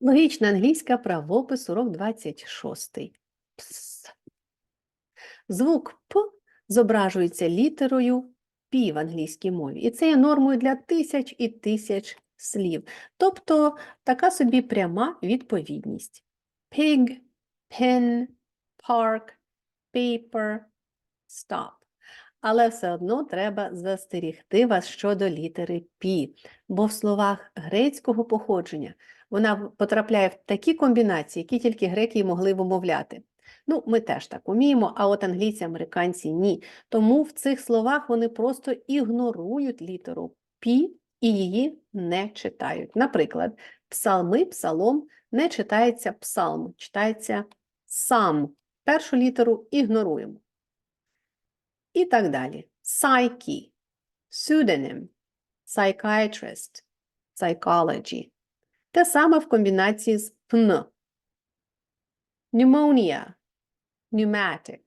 Логічна англійська правопис, урок 26. Пс. Звук П зображується літерою Пі в англійській мові. І це є нормою для тисяч і тисяч слів. Тобто така собі пряма відповідність. Pig, pin, park, paper, stop. Але все одно треба застерігти вас щодо літери Пі, бо в словах грецького походження вона потрапляє в такі комбінації, які тільки греки й могли вимовляти. Ну, ми теж так уміємо, а от англійці, американці ні. Тому в цих словах вони просто ігнорують літеру Пі і її не читають. Наприклад, псалми, псалом не читається псалм, читається сам. Першу літеру ігноруємо. І так далі. Psyche, pseudonym, psychiatrist, psychology. Те саме в комбінації з пн. Pneumonia, pneumatic,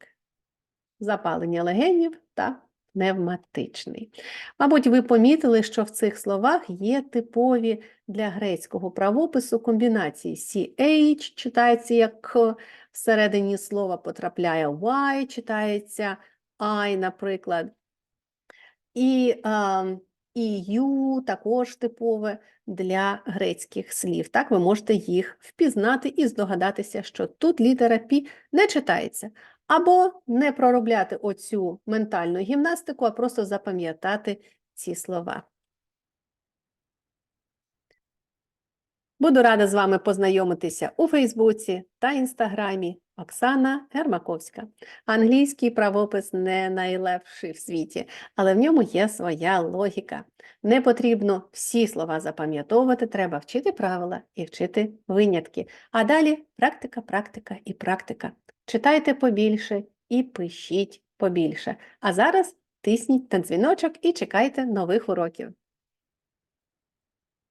запалення легенів та пневматичний. Мабуть, ви помітили, що в цих словах є типові для грецького правопису комбінації CH читається як К, всередині слова потрапляє Y, читається I, наприклад. І і EU також типове для грецьких слів. Так, ви можете їх впізнати і здогадатися, що тут літера Пі не читається. Або не проробляти оцю ментальну гімнастику, а просто запам'ятати ці слова. Буду рада з вами познайомитися у Фейсбуці та Інстаграмі. Оксана Гермаковська. Англійський правопис не найлегший в світі, але в ньому є своя логіка. Не потрібно всі слова запам'ятовувати, треба вчити правила і вчити винятки. А далі практика, практика і практика. Читайте побільше і пишіть побільше. А зараз тисніть на дзвіночок і чекайте нових уроків.